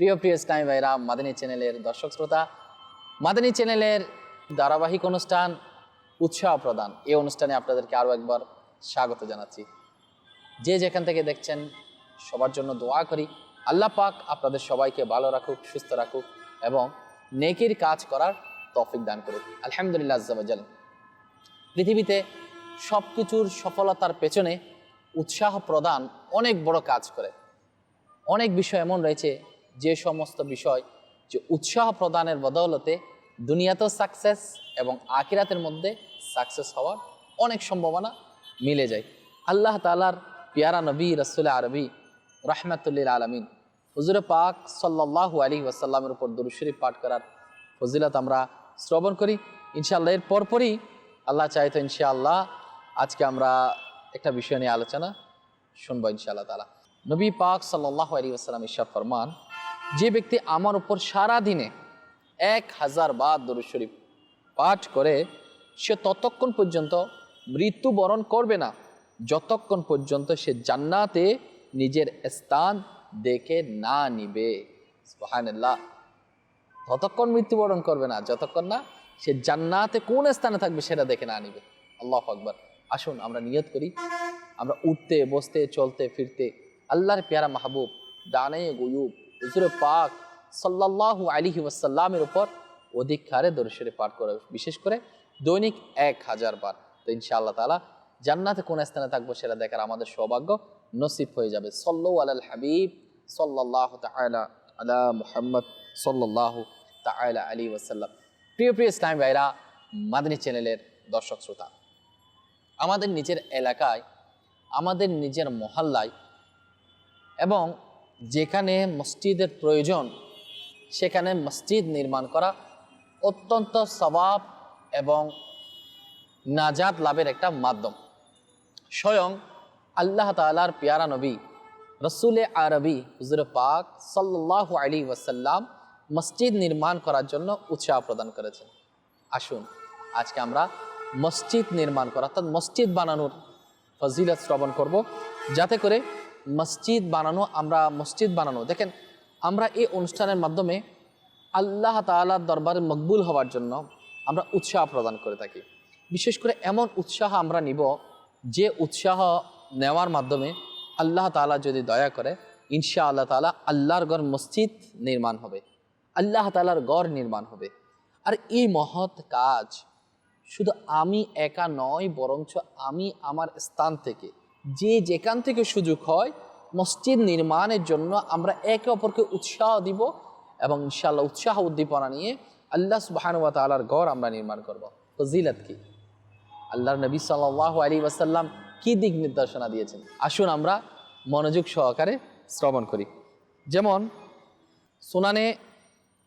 প্রিয় প্রিয় ইসলামী ভাইরা, মাদানী চ্যানেলের দর্শক শ্রোতা, মাদানী চ্যানেলের ধারাবাহিক অনুষ্ঠান উৎসাহ প্রদান। এই অনুষ্ঠানে আপনাদেরকে আরও একবার স্বাগত জানাচ্ছি। যে যেখান থেকে দেখছেন, সবার জন্য দোয়া করি। আল্লাহ পাক আপনাদের সবাইকে ভালো রাখুক, সুস্থ রাখুক এবং নেকির কাজ করার তৌফিক দান করুক। আলহামদুলিল্লাহ আজ্জাবাজাল পৃথিবীতে সব কিছুর সফলতার পেছনে উৎসাহ প্রদান অনেক বড় কাজ করে। অনেক বিষয় এমন রয়েছে যে সমস্ত বিষয় যে উৎসাহ প্রদানের বদৌলতে দুনিয়াতেও সাকসেস এবং আকিরাতের মধ্যে সাকসেস হওয়ার অনেক সম্ভাবনা মিলে যায়। আল্লাহ তালার পিয়ারা নবী, রসুল আরবি রহমাতুল্লিল আলমিন, হুজুরে পাক সাল্লাহ আলী ওয়াসাল্লামের উপর দুরুশরীফ পাঠ করার ফজিলত আমরা শ্রবণ করি। ইনশাআল্লাহ এর পরপরই আল্লাহ চাইতো ইনশাআল্লাহ আজকে আমরা একটা বিষয় নিয়ে আলোচনা শুনব ইনশাআল্লাহ তালা নবী পাক সাল্লাহ আলী আসসালাম ইশা ফরমান যে ব্যক্তি আমার উপর সারা দিনে এক হাজার বার দরুদ শরীফ পাঠ করে, সে ততক্ষণ পর্যন্ত মৃত্যুবরণ করবে না। যতক্ষণ পর্যন্ত সে জান্নাতে নিজের স্থান দেখে না নিবে। সুবহানাল্লাহ। ততক্ষণ মৃত্যুবরণ করবে না, যতক্ষণ না সে জান্নাতে কোন স্থানে থাকবে সেটা দেখে না নিবে। আল্লাহ আকবর। আসুন, আমরা নিয়ত করি, আমরা উঠতে, বসতে, চলতে, ফিরতে, আল্লাহর পেয়ারা মাহবুব দানে গুয়ুব হুজুরে পাক সাল্লাল্লাহু আলিহি ওয়াসাল্লামের উপর অধিক হারে পাঠ করে বিশেষ করে দৈনিক এক হাজার বার। তো ইনশাআল্লাহ তালা জান্নাতে কোন স্থানে থাকব সেটা দেখার আমাদের সৌভাগ্য নসিব হয়ে যাবে। সল্লু আলাল হাবিব সাল্লাহ তালা আলা মুহাম্মদ সাল্লাহ তালা আলী ওয়াসাল্লাম। প্রিয় প্রিয় ইসলাম ভাইরা মাদানী চ্যানেলের দর্শক শ্রোতা, আমাদের নিজের এলাকায়, আমাদের নিজের মহল্লায় এবং যেখানে মসজিদের প্রয়োজন, সেখানে মসজিদ নির্মাণ করা অত্যন্ত স্বভাব এবং নাজাত লাভের একটা মাধ্যম। স্বয়ং আল্লাহ তালার পিয়ারা নবী, রসুলে আরবি হুজুর পাক সাল্লাহ আলী ওয়াসাল্লাম মসজিদ নির্মাণ করার জন্য উৎসাহ প্রদান করেছেন। আসুন, আজকে আমরা মসজিদ নির্মাণ করা অর্থাৎ মসজিদ বানানোর ফজিলত শ্রবণ করব। যাতে করে মসজিদ বানানো, আমরা মসজিদ বানানো। দেখেন, আমরা এই অনুষ্ঠানের মাধ্যমে আল্লাহ তালার দরবারে মকবুল হওয়ার জন্য আমরা উৎসাহ প্রদান করে থাকি। বিশেষ করে এমন উৎসাহ আমরা নিব যে উৎসাহ নেওয়ার মাধ্যমে আল্লাহ তালা যদি দয়া করে ইনশা আল্লাহ তালা আল্লাহর গড় মসজিদ নির্মাণ হবে, আল্লাহ তালার গড় নির্মাণ হবে। আর এই মহৎ কাজ শুধু আমি একা নয় বরঞ্চ আমি আমার স্থান থেকে যে যেখান থেকে সুযোগ হয়, মসজিদ নির্মাণের জন্য আমরা একে অপরকে উৎসাহ দিব এবং ইনশাল্লাহ উৎসাহ উদ্দীপনা নিয়ে আল্লাহ সুবাহানুয়া তালার ঘর আমরা নির্মাণ করব। ফজিলত কি? আল্লাহর নবী সাল্লাহ আলী ওয়াসাল্লাম কি দিক নির্দেশনা দিয়েছেন? আসুন আমরা মনোযোগ সহকারে শ্রবণ করি। যেমন, সোনানে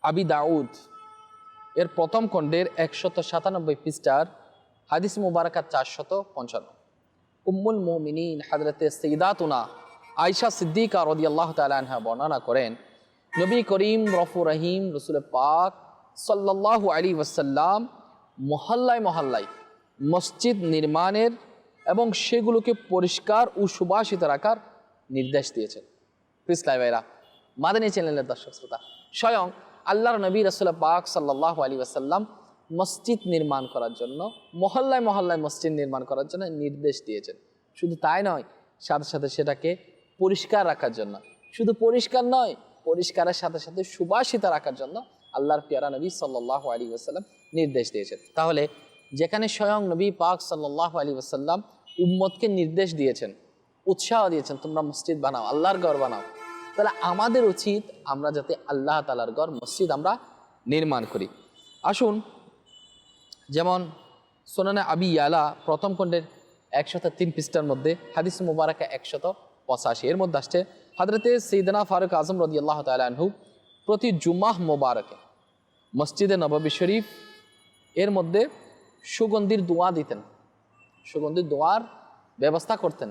আবি দাউদ, এর প্রথম খণ্ডের একশত সাতানব্বই পৃষ্ঠার হাদিস মুবারাকাত চারশত পঞ্চান্ন। উম্মুল মোমিনিন হাজরতে সঈদাতুনা আয়সা সিদ্দিকা রদি আল্লাহ তালাহা বর্ণনা করেন, নবী করিম, রফু রহিম, রসুল পাক সাল্লাল্লাহু আলী ওয়াসাল্লাম মহল্লায় মহল্লায় মসজিদ নির্মাণের এবং সেগুলোকে পরিষ্কার ও সুবাসিত রাখার নির্দেশ দিয়েছেন। প্রিসলাই ভাইরা, মাদানী চ্যানেলের দর্শক শ্রোতা, স্বয়ং আল্লাহর নবী রসুল পাক সাল্লাহ আলী ওয়াসাল্লাম মসজিদ নির্মাণ করার জন্য, মহল্লায় মহল্লায় মসজিদ নির্মাণ করার জন্য নির্দেশ দিয়েছেন। শুধু তাই নয়, সাথে সাথে সেটাকে পরিষ্কার রাখার জন্য। শুধু পরিষ্কার নয়, পরিষ্কারের সাথে সাথে সুবাসিত রাখার জন্য আল্লাহর পিয়ারা নবী সাল্লাহ আলী ওসাল্লাম নির্দেশ দিয়েছেন। তাহলে যেখানে স্বয়ং নবী পাক সাল্লাহ আলী ওসাল্লাম উম্মতকে নির্দেশ দিয়েছেন, উৎসাহ দিয়েছেন, তোমরা মসজিদ বানাও, আল্লাহর গড় বানাও, তাহলে আমাদের উচিত আমরা যাতে আল্লাহ তালার গড় মসজিদ আমরা নির্মাণ করি। আসুন যেমন সোনানে আবি ইয়ালা প্রথম খণ্ডের একশত তিন পৃষ্ঠার মধ্যে, হাদিস মুবারাকা একশত পঁচাশি। এর মধ্যে আসছে, হাজরতে সৈদনা ফারুক আজম রদি আল্লাহ তালহু প্রতি জুমাহ মোবারকে মসজিদে নববী শরীফ, এর মধ্যে সুগন্ধির দোয়া দিতেন। সুগন্ধির দোয়ার ব্যবস্থা করতেন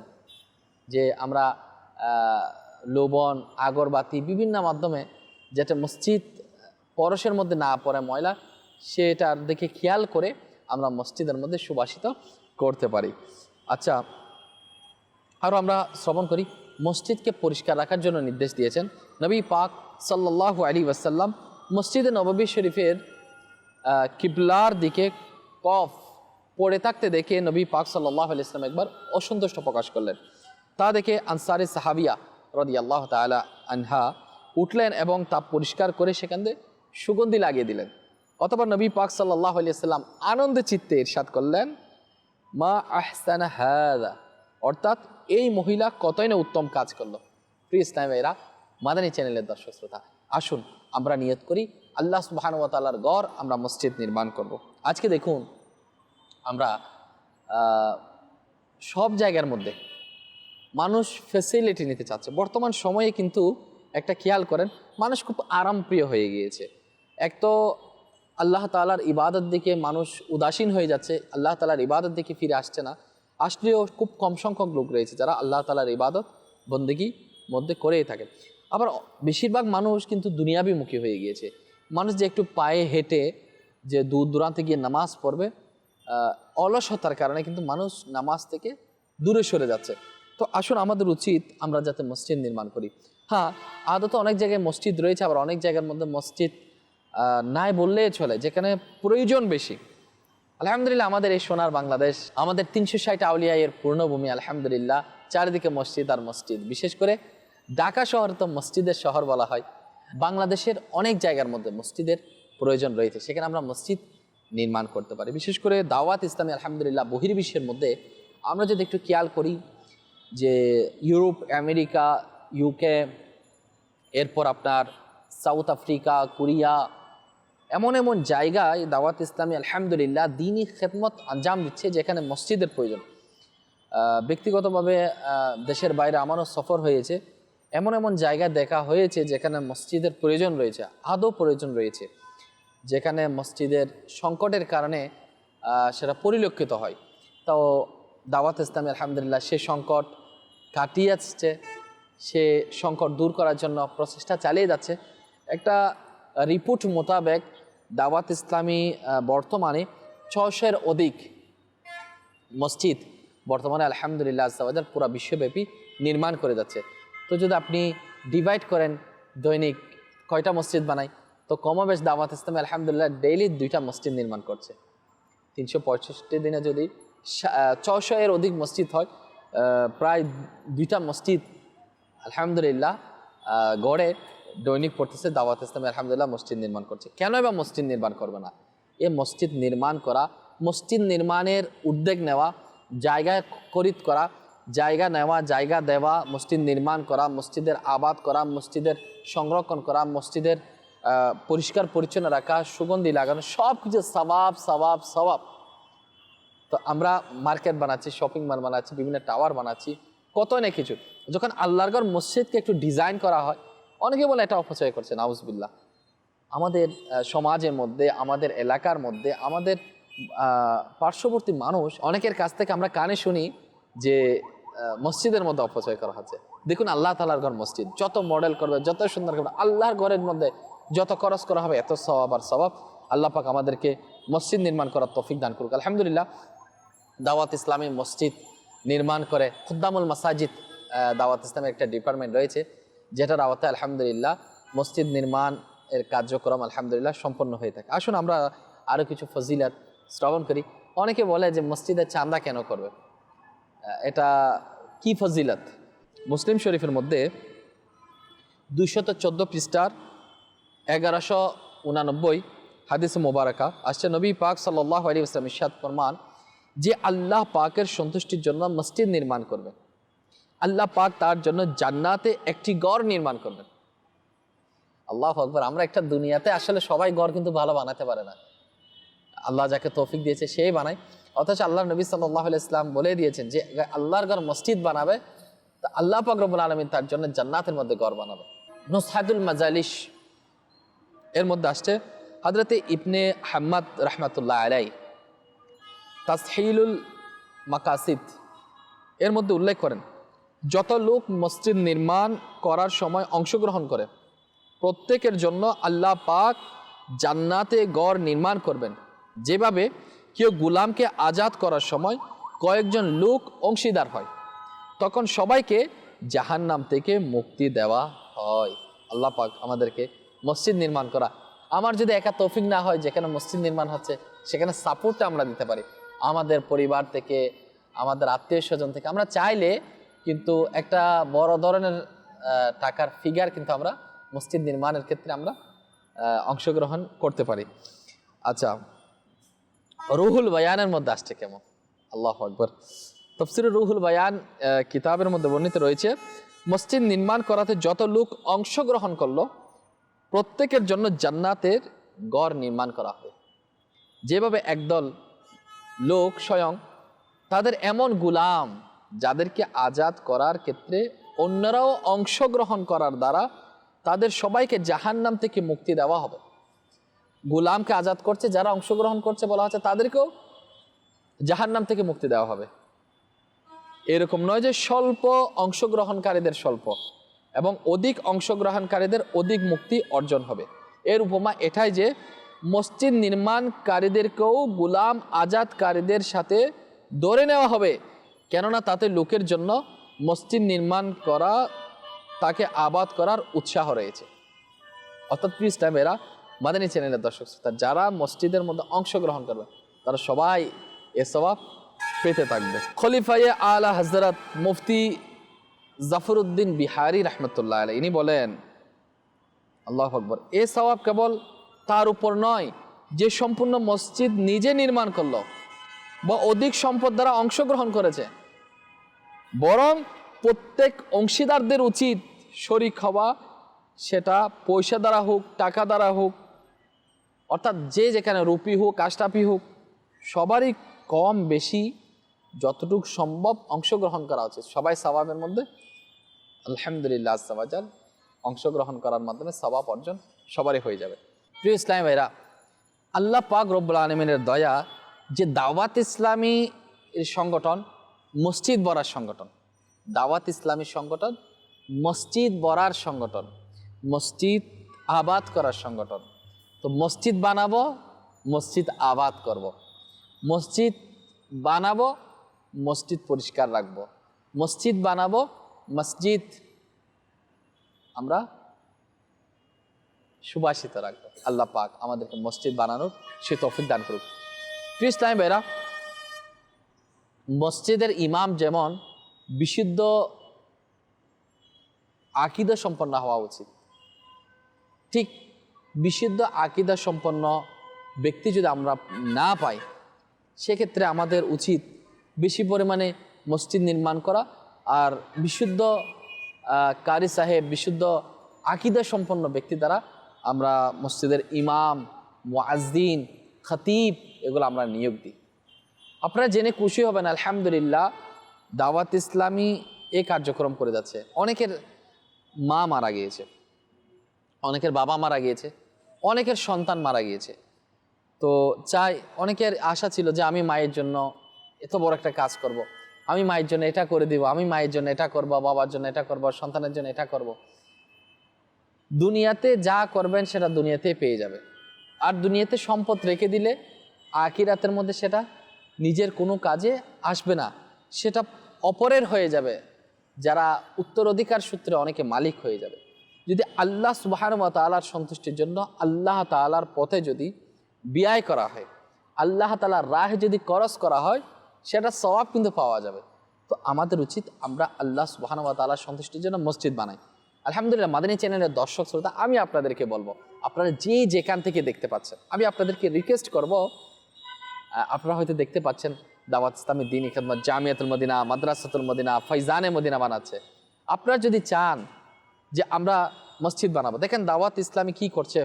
যে আমরা লবণ, আগরবাতি বিভিন্ন মাধ্যমে যেটা মসজিদ পরশের মধ্যে না পড়ে ময়লা সেটার দিকে খেয়াল করে আমরা মসজিদের মধ্যে সুবাসিত করতে পারি। আচ্ছা আরও আমরা শ্রবণ করি। মসজিদকে পরিষ্কার রাখার জন্য নির্দেশ দিয়েছেন নবী পাক সাল্লাহ আলী ওয়াসাল্লাম। মসজিদে নববী শরীফের কিবলার দিকে কফ পড়ে থাকতে দেখে নবী পাক সাল্লাহ আলি ইসলাম একবার অসন্তুষ্ট প্রকাশ করলেন। তা দেখে আনসারে সাহাবিয়া রদি আল্লাহ তালা আনহা উঠলেন এবং তা পরিষ্কার করে সেখান থেকে সুগন্ধি লাগিয়ে দিলেন। অতপর নবী পাক সাল্লাহ সাল্লাম আনন্দে চিত্তে ইরশাদ করলেন, মা আহসানা হাদা। অর্থাৎ এই মহিলা কতই না উত্তম কাজ করল। প্রি ইসলাম এরা মাদানী চ্যানেলের দর্শক শ্রোতা, আসুন আমরা নিয়ত করি, আল্লাহ সুবাহানুয়াতালার গড় আমরা মসজিদ নির্মাণ করব। আজকে দেখুন, আমরা সব জায়গার মধ্যে মানুষ ফেসিলিটি নিতে চাচ্ছে। বর্তমান সময়ে কিন্তু একটা খেয়াল করেন, মানুষ খুব আরামপ্রিয় হয়ে গিয়েছে। এক তো আল্লাহ তালার ইবাদত দিকে মানুষ উদাসীন হয়ে যাচ্ছে, আল্লাহ তালার ইবাদত দিকে ফিরে আসছে না। আসলেও খুব কম সংখ্যক লোক রয়েছে যারা আল্লাহ তালার ইবাদত বন্দিগি মধ্যে করেই থাকে আবার বেশিরভাগ মানুষ কিন্তু দুনিয়াবিমুখী হয়ে গিয়েছে। মানুষ যে একটু পায়ে হেঁটে যে দূর দূরান্তে গিয়ে নামাজ পড়বে অলসতার কারণে কিন্তু মানুষ নামাজ থেকে দূরে সরে যাচ্ছে। তো আসুন আমাদের উচিত আমরা যাতে মসজিদ নির্মাণ করি। হ্যাঁ আদত অনেক জায়গায় মসজিদ রয়েছে, আবার অনেক জায়গার মধ্যে মসজিদ নাই বললেই চলে, যেখানে প্রয়োজন বেশি। আলহামদুলিল্লাহ, আমাদের এই সোনার বাংলাদেশ, আমাদের তিনশো ষাট আউলিয়া এর পূর্ণভূমি, আলহামদুলিল্লাহ, চারিদিকে মসজিদ আর মসজিদ। বিশেষ করে ঢাকা শহর তো মসজিদের শহর বলা হয়। বাংলাদেশের অনেক জায়গার মধ্যে মসজিদের প্রয়োজন রয়েছে, সেখানে আমরা মসজিদ নির্মাণ করতে পারি। বিশেষ করে দাওয়াত ইসলামী, আলহামদুলিল্লাহ, বহির্বিশ্বের মধ্যে আমরা যদি একটু খেয়াল করি যে ইউরোপ, আমেরিকা, ইউকে, এরপর আপনার সাউথ আফ্রিকা, কোরিয়া এমন এমন জায়গায় দাওয়াত ইসলামী, আলহামদুলিল্লাহ, দিনই খেদমত আঞ্জাম দিচ্ছে যেখানে মসজিদের প্রয়োজন। ব্যক্তিগতভাবে দেশের বাইরে আমারও সফর হয়েছে। এমন এমন জায়গা দেখা হয়েছে যেখানে মসজিদের প্রয়োজন রয়েছে, আদৌ প্রয়োজন রয়েছে, যেখানে মসজিদের সংকটের কারণে সেটা পরিলক্ষিত হয়। তো দাওয়াত ইসলামী, আলহামদুলিল্লাহ, সে সংকট কাটিয়ে আসছে। সে সংকট দূর করার জন্য প্রচেষ্টা চালিয়ে যাচ্ছে। একটা রিপোর্ট মোতাবেক দাওয়াত ইসলামী বর্তমানে ছশোর অধিক মসজিদ বর্তমানে আলহামদুলিল্লাহ আজাদ পুরো বিশ্বব্যাপী নির্মাণ করে যাচ্ছে। তো যদি আপনি ডিভাইড করেন দৈনিক কয়টা মসজিদ বানাই তো কমবেশ দাওয়াত ইসলামী আলহামদুলিল্লাহ ডেইলি দুইটা মসজিদ নির্মাণ করছে। তিনশো পঁয়ষট্টি দিনে যদি ছশো এর অধিক মসজিদ হয় প্রায় দুইটা মসজিদ আলহামদুলিল্লাহ গড়ে দৈনিক পড়তেছে, দাওয়াত ইসলামী, আলহামদুলিল্লাহ মসজিদ নির্মাণ করছে। কেন এবার মসজিদ নির্মাণ করবে না? এ মসজিদ নির্মাণ করা, মসজিদ নির্মাণের উদ্যোগ নেওয়া, জায়গা খরিদ করা, জায়গা নেওয়া, জায়গা দেওয়া, মসজিদ নির্মাণ করা, মসজিদের আবাদ করা, মসজিদের সংরক্ষণ করা, মসজিদের পরিষ্কার পরিচ্ছন্ন রাখা, সুগন্ধি লাগানো, সব কিছু সবাব সবাব সবাব। তো আমরা মার্কেট বানাচ্ছি, শপিং মল বানাচ্ছি, বিভিন্ন টাওয়ার বানাচ্ছি, কত না কিছু। যখন আল্লাহরগড় মসজিদকে একটু ডিজাইন করা হয় অনেকে বলে এটা অপচয় করছে, নাউজবিল্লাহ। আমাদের সমাজের মধ্যে, আমাদের এলাকার মধ্যে, আমাদের পার্শ্ববর্তী মানুষ অনেকের কাছ থেকে আমরা কানে শুনি যে মসজিদের মধ্যে অপচয় করা হচ্ছে। দেখুন আল্লাহ তালার ঘর মসজিদ, যত মডেল করবে, যত সুন্দর করবে, আল্লাহর ঘরের মধ্যে যত খরচ করা হবে, এত স্বভাব আর স্বভাব আল্লাহ পাক আমাদেরকে মসজিদ নির্মাণ করার তফিক দান করুক। আলহামদুলিল্লাহ, দাওয়াত ইসলামী মসজিদ নির্মাণ করে খুদ্দামুল মাসাজিদ দাওয়াত ইসলামের একটা ডিপার্টমেন্ট রয়েছে। যেটার আওতায় আলহামদুলিল্লাহ মসজিদ নির্মাণ এর কার্যক্রম আলহামদুলিল্লাহ সম্পন্ন হয়ে থাকে। আসুন আমরা আরও কিছু ফজিলাত শ্রবণ করি। অনেকে বলে যে মসজিদের চাঁদা কেন করবে? এটা কি ফজিলত? মুসলিম শরীফের মধ্যে দুইশত চোদ্দ পৃষ্ঠার এগারোশো উনানব্বই হাদিস মোবারকা। আসছে নবী পাক সাল্লাহ আলী ইসলাম ইসাদ ফরমান যে আল্লাহ পাকের সন্তুষ্টির জন্য মসজিদ নির্মাণ করবেন আল্লাহ পাক তার জন্য জান্নাতে একটি গড় নির্মাণ করবেন। আল্লাহ আকবর, আমরা একটা দুনিয়াতে আসলে সবাই গড় কিন্তু ভালো বানাতে পারে না। আল্লাহ যাকে তৌফিক দিয়েছে সেই বানায়। অথচ আল্লাহ নবী সাল্লাহ ইসলাম বলে দিয়েছেন যে আল্লাহর ঘর মসজিদ বানাবে, তা আল্লাহ পাক রব্বুল আলমিন তার জন্য জান্নাতের মধ্যে গড় বানাবে। নুসহাদুল মাজালিস এর মধ্যে আসছে হজরতে ইবনে হাম্মদ রহমতুল্লাহ আলাই তাসহিলুল মাকাসিদ এর মধ্যে উল্লেখ করেন। যত লোক মসজিদ নির্মাণ করার সময় অংশগ্রহণ করে, প্রত্যেকের জন্য আল্লাহ পাক জান্নাতে গড় নির্মাণ করবেন। যেভাবে কেউ গুলামকে আজাদ করার সময় কয়েকজন লোক অংশীদার হয়, তখন সবাইকে জাহান্নাম থেকে মুক্তি দেওয়া হয়। আল্লাহ পাক আমাদেরকে মসজিদ নির্মাণ করা। আমার যদি একা তৌফিক না হয়, যেখানে মসজিদ নির্মাণ হচ্ছে, সেখানে সাপোর্টটা আমরা দিতে পারি। আমাদের পরিবার থেকে, আমাদের আত্মীয় স্বজন থেকে। আমরা চাইলে কিন্তু একটা বড় ধরনের টাকার ফিগার কিন্তু আমরা মসজিদ নির্মাণের ক্ষেত্রে আমরা অংশগ্রহণ করতে পারি। আচ্ছা রুহুল বায়ানের মধ্যে আসছে কেমন? আল্লাহ আকবর। তফসির রুহুল বায়ান কিতাবের মধ্যে বর্ণিত রয়েছে, মসজিদ নির্মাণ করাতে যত লোক অংশগ্রহণ করল, প্রত্যেকের জন্য জান্নাতের গড় নির্মাণ করা হয় যেভাবে একদল লোক স্বয়ং, তাদের এমন গুলাম যাদেরকে আজাদ করার ক্ষেত্রে অন্যরাও অংশগ্রহণ করার দ্বারা তাদের সবাইকে জাহান্নাম থেকে মুক্তি দেওয়া হবে। গুলামকে আজাদ করছে, যারা অংশগ্রহণ করছে বলা হচ্ছে, তাদেরকেও জাহান্নাম থেকে মুক্তি দেওয়া হবে। এরকম নয় যে স্বল্প অংশগ্রহণকারীদের স্বল্প, এবং অধিক অংশগ্রহণকারীদের অধিক মুক্তি অর্জন হবে। এর উপমা এটাই যে মসজিদ নির্মাণকারীদেরকেও গুলাম আজাদকারীদের সাথে ধরে নেওয়া হবে। কেননা তাতে লোকের জন্য মসজিদ নির্মাণ করা, তাকে আবাদ করার উৎসাহ রয়েছে। অর্থাৎ ইসলাম এরা মাদানী চ্যানেলের দর্শক শ্রোতা, যারা মসজিদের মধ্যে অংশগ্রহণ করবে, তারা সবাই এ সবাব পেতে থাকবে। খলিফায়ে আলা হজরত মুফতি জাফরুদ্দিন বিহারি রহমতুল্লাহ আলাই ইনি বলেন, আল্লাহ আকবর, এ সওয়াব কেবল তার উপর নয়, যে সম্পূর্ণ মসজিদ নিজে নির্মাণ করল বা অধিক সম্পদ দ্বারা অংশগ্রহণ করেছে বরং প্রত্যেক অংশীদারদের উচিত শরিক হওয়া, সেটা পয়সা দ্বারা হোক, টাকা দ্বারা হোক, অর্থাৎ যে যেখানে রুপি হোক কাষ্টাপি হোক, সবারই কম বেশি যতটুকু সম্ভব অংশগ্রহণ করা উচিত। সবাই সবাবের মধ্যে, আলহামদুলিল্লাহ আসাবাজাল অংশগ্রহণ করার মাধ্যমে সবাব অর্জন সবারই হয়ে যাবে। প্রিয় ইসলাম ভাইরা, আল্লাহ পাক রব্বুল আলমিনের দয়া, যে দাওয়াত ইসলামী সংগঠন মসজিদ বরার সংগঠন। দাওয়াত ইসলামী সংগঠন, মসজিদ বরার সংগঠন, মসজিদ আবাদ করার সংগঠন। তো মসজিদ বানাবো, মসজিদ আবাদ করব। মসজিদ বানাবো, মসজিদ পরিষ্কার রাখব। মসজিদ বানাবো, মসজিদ আমরা সুবাসিত রাখব। আল্লাহ পাক আমাদেরকে মসজিদ বানানোর সে তৌফিক দান করুক। প্রিয় ইসলামী ভাইরা মসজিদের ইমাম যেমন বিশুদ্ধ আকিদা সম্পন্ন হওয়া উচিত। ঠিক বিশুদ্ধ আকিদা সম্পন্ন ব্যক্তি যদি আমরা না পাই, সেক্ষেত্রে আমাদের উচিত বেশি পরিমাণে মসজিদ নির্মাণ করা আর বিশুদ্ধ কারি সাহেব, বিশুদ্ধ আকিদা সম্পন্ন ব্যক্তি দ্বারা আমরা মসজিদের ইমাম মুআজ্জিন খতিব এগুলো আমরা নিয়োগ দিই। আপনারা জেনে খুশি হবেন, আলহামদুলিল্লাহ, দাওয়াত ইসলামী এ কার্যক্রম করে যাচ্ছে অনেকের মা মারা গিয়েছে, অনেকের বাবা মারা গিয়েছে, অনেকের সন্তান মারা গিয়েছে তো চাই, অনেকের আশা ছিল যে আমি মায়ের জন্য এত বড় একটা কাজ করব। আমি মায়ের জন্য এটা করে দিব, আমি মায়ের জন্য এটা করব, বাবার জন্য এটা করব, সন্তানের জন্য এটা করব। দুনিয়াতে যা করবেন সেটা দুনিয়াতে পেয়ে যাবে আর দুনিয়াতে সম্পদ রেখে দিলে আকিরাতের মধ্যে সেটা নিজের কোনো কাজে আসবে না। সেটা অপরের হয়ে যাবে। যারা উত্তরাধিকার সূত্রে অনেকে মালিক হয়ে যাবে। যদি আল্লাহ সুবাহান তালার সন্তুষ্টির জন্য আল্লাহ তালার পথে যদি বিয়ায় করা হয়, আল্লাহ তালার রাহে যদি করস করা হয়, সেটা স্বভাব কিন্তু পাওয়া যাবে। তো আমাদের উচিত আমরা আল্লাহ সুবাহান তালার সন্তুষ্টির জন্য মসজিদ বানাই। আলহামদুলিল্লাহ, মাদানী চ্যানেলের দর্শক, শ্রোতা, আমি আপনাদেরকে বলব, আপনারা যে যেখান থেকে দেখতে পাচ্ছেন, আমি আপনাদেরকে রিকোয়েস্ট করব আপনারা হয়তো দেখতে পাচ্ছেন দাওয়াত ইসলামী দিন, খেদমত জামিয়াতুল মদিনা, মাদ্রাসাতুল মদিনা ফৈজানে মদিনা বানাচ্ছে। আপনারা যদি চান যে আমরা মসজিদ বানাবো, দেখেন দাওয়াত ইসলামী কি করছে?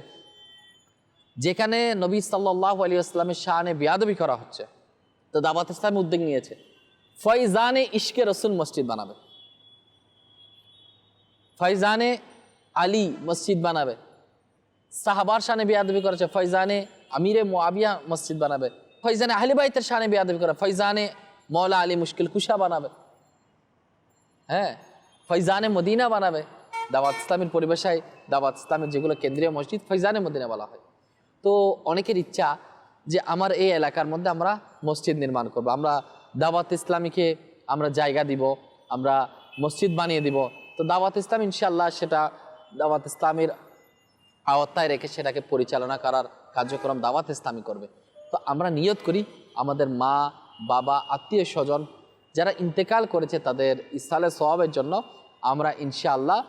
যেখানে নবী সাল্লাহ আলী আসলামের শাহানে বিয়াদবি করা হচ্ছে, তো দাওয়াত ইসলামী উদ্যোগ নিয়েছে। ফৈজানে ইশকে রসুল মসজিদ বানাবে। ফৈজানে আলী মসজিদ বানাবে। সাহাবার শানে বিয়াদবি করেছে। ফৈজানে আমিরে মোয়াবিয়া মসজিদ বানাবে। ফৈজানে আহলে বাইতের শানে বেয়াদবি করে। ফৈজানে মৌলা আলী মুশকিল কুশা বানাবে। হ্যাঁ ফৈজানে মদিনা বানাবে। দাওয়াত ইসলামের পরিবেশায় দাওয়াত ইসলামের যেগুলো কেন্দ্রীয় মসজিদ ফৈজানে মদিনা বলা হয়। তো অনেকের ইচ্ছা যে আমার এই এলাকার মধ্যে আমরা মসজিদ নির্মাণ করব। আমরা দাওয়াত ইসলামীকে আমরা জায়গা দিব, আমরা মসজিদ বানিয়ে দিব। তো দাওয়াত ইসলাম ইনশাল্লাহ সেটা দাওয়াত ইসলামের আওতায় রেখে সেটাকে পরিচালনা করার কার্যক্রম দাওয়াত ইসলামী করবে। তো আমরা নিয়ত করি আমাদের মা, বাবা, আত্মীয় স্বজন যারা ইন্তেকাল করেছে তাদের ইসালে সওয়াবের জন্য আমরা ইনশাআল্লাহ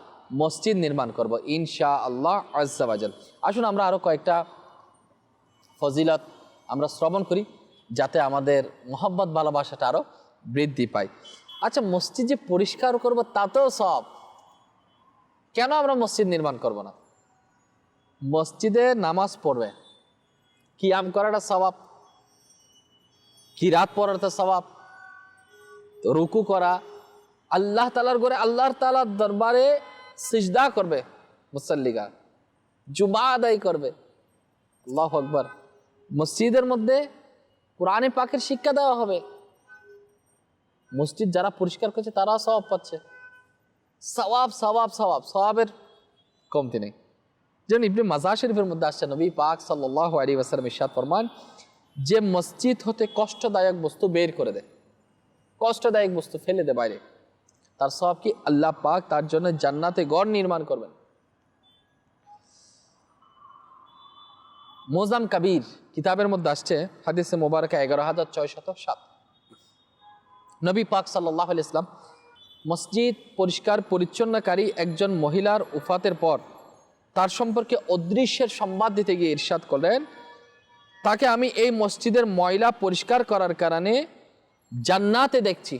মসজিদ নির্মাণ করব ইনশা আল্লাহ আজাল আসুন আমরা আরও কয়েকটা ফজিলত আমরা শ্রবণ করি যাতে আমাদের মোহাব্বত, ভালোবাসাটা আরও বৃদ্ধি পায়। আচ্ছা মসজিদ যে পরিষ্কার করব তাতেও সব কেন আমরা মসজিদ নির্মাণ করব না? মসজিদে নামাজ পড়বে। কিয়াম করাটা স্বভাব কিরাত পড়াটা স্বভাব রুকু করা, আল্লাহ তালার করে আল্লাহর তালার দরবারে সিজদা করবে, মুসল্লিগা, জুমা আদায় করবে। আল্লাহ আকবর। মসজিদের মধ্যে কোরআনে পাকের শিক্ষা দেওয়া হবে। মসজিদ যারা পরিষ্কার করছে তারাও স্বভাব পাচ্ছে। সওয়াব সওয়াব সওয়াব, সওয়াবের কমতি নেই। যেমন ইবনে মাজা শরীফের মধ্যে আসছে, নবী পাক সাল্লাহ আলী ওয়াসালাম ইশাদ ফরমান, যে মসজিদ হতে কষ্টদায়ক বস্তু বের করে দেয়। কষ্টদায়ক বস্তু ফেলে দেয় বাইরে। তার সব কি? আল্লাহ পাক তার জন্য জান্নাতে গড় নির্মাণ করবেন। মোজাম কাবির কিতাবের মধ্যে আসছে, হাদিসে মোবারকা এগারো হাজার ছয় শত সাত। নবী পাক সাল্লাহ ইসলাম মসজিদ পরিষ্কার, পরিচ্ছন্নকারী একজন মহিলার উফাতের পর তার সম্পর্কে অদৃশ্যের সংবাদ দিতে গিয়ে ইরশাদ করলেন, তাকে আমি এই মসজিদের ময়লা পরিষ্কার করার কারণে জান্নাতে দেখছি।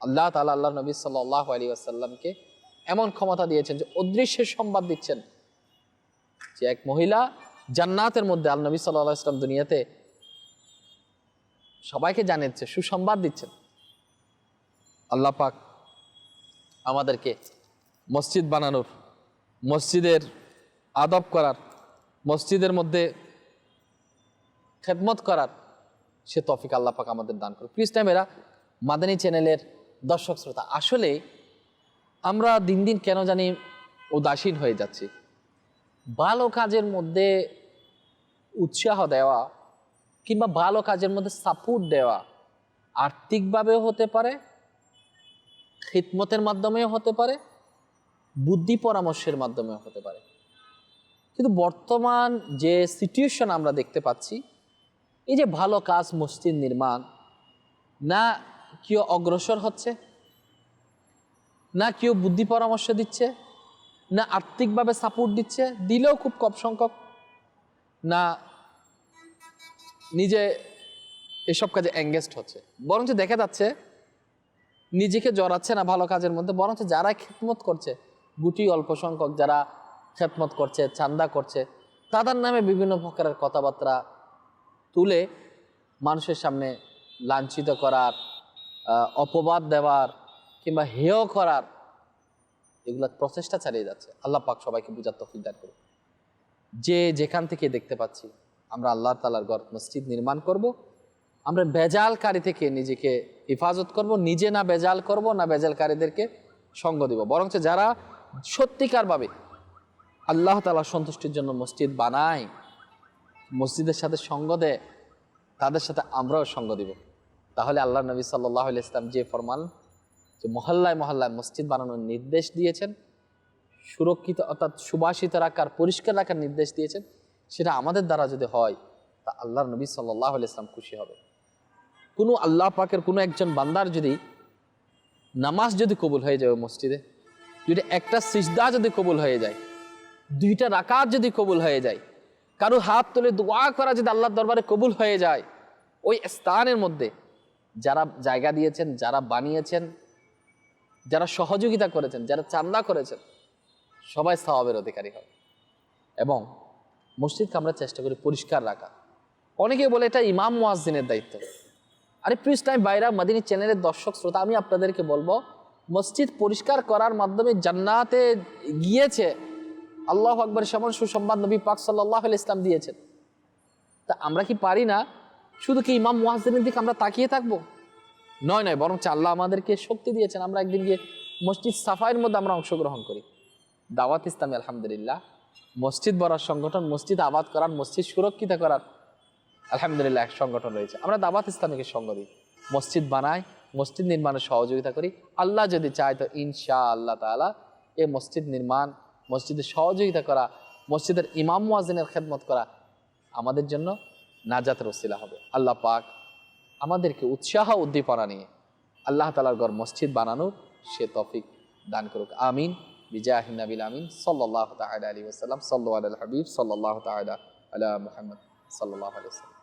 আল্লাহ তালা আল্লাহ নবী সাল্লাহ আলী আসাল্লামকে এমন ক্ষমতা দিয়েছেন যে অদৃশ্যের সংবাদ দিচ্ছেন যে এক মহিলা জান্নাতের মধ্যে আল নবী সাল্লাহ ইসলাম দুনিয়াতে সবাইকে জানাচ্ছে সুসংবাদ দিচ্ছেন। আল্লাহ পাক আমাদেরকে মসজিদ বানানোর মসজিদের আদব করার, মসজিদের মধ্যে খেদমত করার সে তফিক আল্লাহ পাক আমাদের দান করে প্লিজ টাইমেরা মাদানী চ্যানেলের দর্শক শ্রোতা, আসলে আমরা দিন দিন কেন জানি উদাসীন হয়ে যাচ্ছি। ভালো কাজের মধ্যে উৎসাহ দেওয়া কিংবা ভালো কাজের মধ্যে সাপোর্ট দেওয়া আর্থিকভাবেও হতে পারে, খিদমতের মাধ্যমেও হতে পারে বুদ্ধি পরামর্শের মাধ্যমেও হতে পারে। কিন্তু বর্তমান যে সিচুয়েশন আমরা দেখতে পাচ্ছি, এই যে ভালো কাজ মসজিদ নির্মাণ, না কেউ অগ্রসর হচ্ছে? না কেউ বুদ্ধি পরামর্শ দিচ্ছে? না আর্থিকভাবে সাপোর্ট দিচ্ছে? দিলেও খুব কম সংখ্যক? না নিজে এসব কাজে এঙ্গেজড হচ্ছে? বরঞ্চ দেখা যাচ্ছে, নিজেকে জড়াচ্ছে না ভালো কাজের মধ্যে, বরঞ্চ যারা খেতমত করছে গুটি অল্প সংখ্যক যারা খেতমত করছে, চান্দা করছে, তাদের নামে বিভিন্ন প্রকারের কথাবার্তা তুলে মানুষের সামনে লাঞ্ছিত করার অপবাদ দেওয়ার কিংবা হেয় করার এগুলো প্রচেষ্টা চালিয়ে যাচ্ছে। আল্লাহ পাক সবাইকে বুঝার তফিক দান করুন। যে যেখান থেকে দেখতে পাচ্ছি, আমরা আল্লাহ তালার ঘর, মসজিদ নির্মাণ করব। আমরা বেজালকারী থেকে নিজেকে হেফাজত করব, নিজে না বেজাল করব, না বেজালকারীদেরকে সঙ্গ দিব। বরঞ্চ যারা সত্যিকারভাবে আল্লাহ তালা সন্তুষ্টির জন্য মসজিদ বানায়, মসজিদের সাথে সঙ্গ দেয়, তাদের সাথে আমরাও সঙ্গ দিব। তাহলে আল্লাহ নবী সাল্লাহ ইসলাম যে ফরমান, যে মহল্লায় মহল্লায় মসজিদ বানানোর নির্দেশ দিয়েছেন, সুরক্ষিত অর্থাৎ সুবাসিত রাখার, পরিষ্কার রাখার নির্দেশ দিয়েছেন, সেটা আমাদের দ্বারা যদি হয়, তা আল্লাহ নবী সাল্লাহ ইসলাম খুশি হবে। কোনো আল্লাহ পাকের কোনো একজন বান্দার যদি নামাজ যদি কবুল হয়ে যাবে মসজিদে যদি একটা সিজদা যদি কবুল হয়ে যায়, দুইটা রাকাত যদি কবুল হয়ে যায়, কারও হাত তুলে দোয়া করা যদি আল্লাহর দরবারে কবুল হয়ে যায়, ওই স্থানের মধ্যে যারা জায়গা দিয়েছেন, যারা বানিয়েছেন, যারা সহযোগিতা করেছেন, যারা চান্দা করেছেন, সবাই সওয়াবের অধিকারী হবে এবং মসজিদকে আমরা চেষ্টা করি পরিষ্কার রাখা। অনেকে বলে এটা ইমাম মুয়াজ্জিনের দায়িত্ব। আরে প্লিজ টাইম বাইরা, মাদিনী চ্যানেলের দর্শক, শ্রোতা, আমি আপনাদেরকে বলব মসজিদ পরিষ্কার করার মাধ্যমে জান্নাতে গিয়েছে। আল্লাহ আকবর সেমন সুসংবাদ নবী পাক সাল্লাহ ইসলাম দিয়েছেন। তা আমরা কি পারি না? শুধু কি ইমাম মুহাজিনের দিকে আমরা তাকিয়ে থাকব? নয় নয় বরং আল্লাহ আমাদেরকে শক্তি দিয়েছেন আমরা একদিন গিয়ে মসজিদ সাফাইয়ের মধ্যে আমরা অংশগ্রহণ করি। দাওয়াত ইসলামী, আলহামদুলিল্লাহ। মসজিদ বড়ার সংগঠন, মসজিদ আবাদ করার, মসজিদ সুরক্ষিত করার, আলহামদুলিল্লাহ, এক সংগঠন রয়েছে। আমরা দাওয়াত ইসলামীকে সঙ্গ দিই। মসজিদ বানাই মসজিদ নির্মাণে সহযোগিতা করি। আল্লাহ যদি চায় তো ইনশা আল্লাহ তালা এই মসজিদ নির্মাণ মসজিদে সহযোগিতা করা, মসজিদের ইমাম মুয়াজিনের খেদমত করা আমাদের জন্য নাজাতের ওসিলা হবে। আল্লাহ পাক আমাদেরকে উৎসাহ উদ্দীপনা নিয়ে আল্লাহ তালার গড় মসজিদ বানানোর সে তফিক দান করুক। আমিন। বিজাহিন নবিল আমিন। সাল্লাহ তালা আলী ওসাল্লাম সাল্লাহ আল হাবিব। সাল্লাহ তালা আলা মুহাম্মদ। সাল্লাহ আলি সাল্লাম